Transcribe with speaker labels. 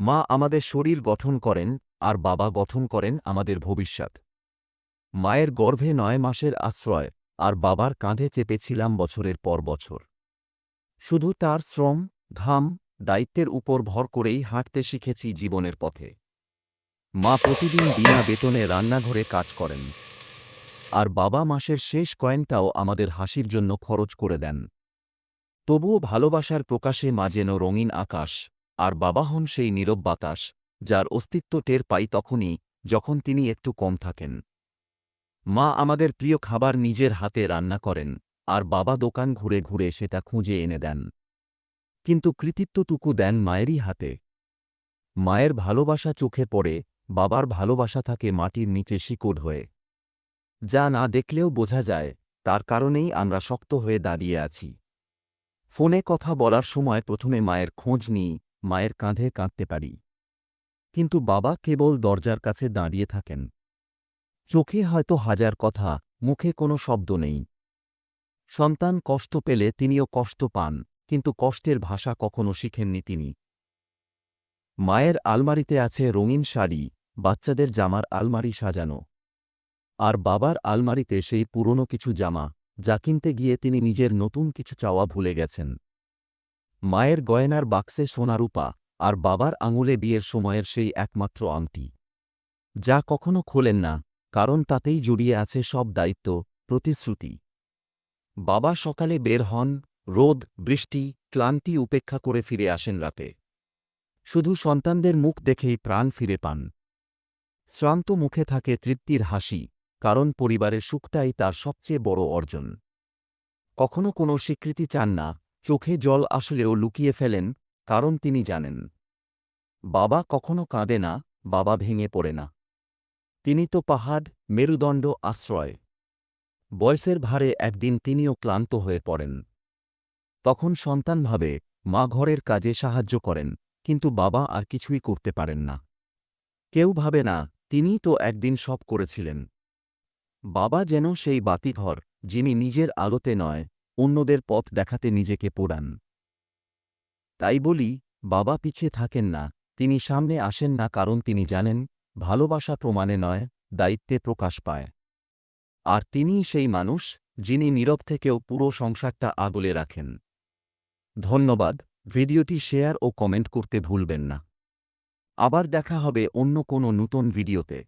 Speaker 1: মা আমাদের শরীর গঠন করেন আর বাবা গঠন করেন আমাদের ভবিষ্যৎ। মায়ের গর্ভে নয় মাসের আশ্রয় আর বাবার কাঁধে চেপেছিলাম বছরের পর বছর। শুধু তার শ্রম, ঘাম, দায়িত্বের উপর ভর করেই হাঁটতে শিখেছি জীবনের পথে। মা প্রতিদিন বিনা বেতনে রান্নাঘরে কাজ করেন। আর বাবা মাসের শেষ কয়েনটাও আমাদের হাসির জন্য খরচ করে দেন। তবুও ভালোবাসার প্রকাশে মা যেন রঙিন আকাশ। আর বাবা হন সেই নীরব বাতাস, যার অস্তিত্ব টের পাই তখনই, যখন তিনি একটু কম থাকেন। মা আমাদের প্রিয় খাবার নিজের হাতে রান্না করেন, আর বাবা দোকান ঘুরে ঘুরে সেটা খুঁজে এনে দেন। কিন্তু কৃতিত্বটুকু দেন মায়েরই হাতে। মায়ের ভালোবাসা চোখে পড়ে, বাবার ভালোবাসা থাকে মাটির নিচে শিকড় হয়ে। যা না দেখলেও বোঝা যায়, তার কারণেই আমরা শক্ত হয়ে দাঁড়িয়ে আছি। ফোনে কথা বলার সময় প্রথমে মায়ের খোঁজ নিই মায়ের কাঁধে কাঁদতে পারি। কিন্তু বাবা কেবল দরজার কাছে দাঁড়িয়ে থাকেন। চোখে হয়তো হাজার কথা, মুখে কোনো শব্দ নেই। সন্তান কষ্ট পেলে তিনিও কষ্ট পান, কিন্তু কষ্টের ভাষা কখনো শিখেননি তিনি। মায়ের আলমারিতে আছে রঙিন শাড়ি, বাচ্চাদের জামার আলমারি সাজানো। আর বাবার আলমারিতে সেই পুরনো কিছু জামা, যা কিনতে গিয়ে তিনি নিজের নতুন কিছু চাওয়া ভুলে গেছেন। মায়ের গয়নার বাক্সে সোনারূপা আর বাবার আঙুলে বিয়ের সময়ের সেই একমাত্র আংটি। যা কখনো খোলেন না, কারণ তাতেই জড়িয়ে আছে সব দায়িত্ব, প্রতিশ্রুতি। বাবা সকালে বের হন, রোদ, বৃষ্টি, ক্লান্তি উপেক্ষা করে ফিরে আসেন রাতে। শুধু সন্তানদের মুখ দেখেই প্রাণ ফিরে পান। শ্রান্ত মুখে থাকে তৃপ্তির হাসি, কারণ পরিবারের সুখটাই তার সবচেয়ে বড় অর্জন। কখনো কোনো স্বীকৃতি চান না চোখে জল আসলেও লুকিয়ে ফেলেন, কারণ তিনি জানেন, বাবা কখনো কাঁদে না, বাবা ভেঙে পড়ে না। তিনি তো পাহাড়, মেরুদণ্ড, আশ্রয়। বয়সের ভারে একদিন তিনিও ক্লান্ত হয়ে পড়েন। তখন সন্তান ভাবে, মা ঘরের কাজে সাহায্য করেন, কিন্তু বাবা আর কিছুই করতে পারেন না। কেউ ভাবে না তিনিই তো একদিন সব করেছিলেন। বাবা যেন সেই বাতিঘর, যিনি নিজের আলোতে নয় অন্যদের পথ দেখাতে নিজেকে পোড়ান। তাই বলি, বাবা পিছিয়ে থাকেন না, তিনি সামনে আসেন না কারণ তিনি জানেন, ভালোবাসা প্রমাণে নয়, দায়িত্বে প্রকাশ পায়। আর তিনিই সেই মানুষ, যিনি নীরব থেকেও পুরো সংসারটা আগলে রাখেন। ধন্যবাদ, ভিডিওটি শেয়ার ও কমেন্ট করতে ভুলবেন না। আবার দেখা হবে অন্য কোনো নতুন ভিডিওতে।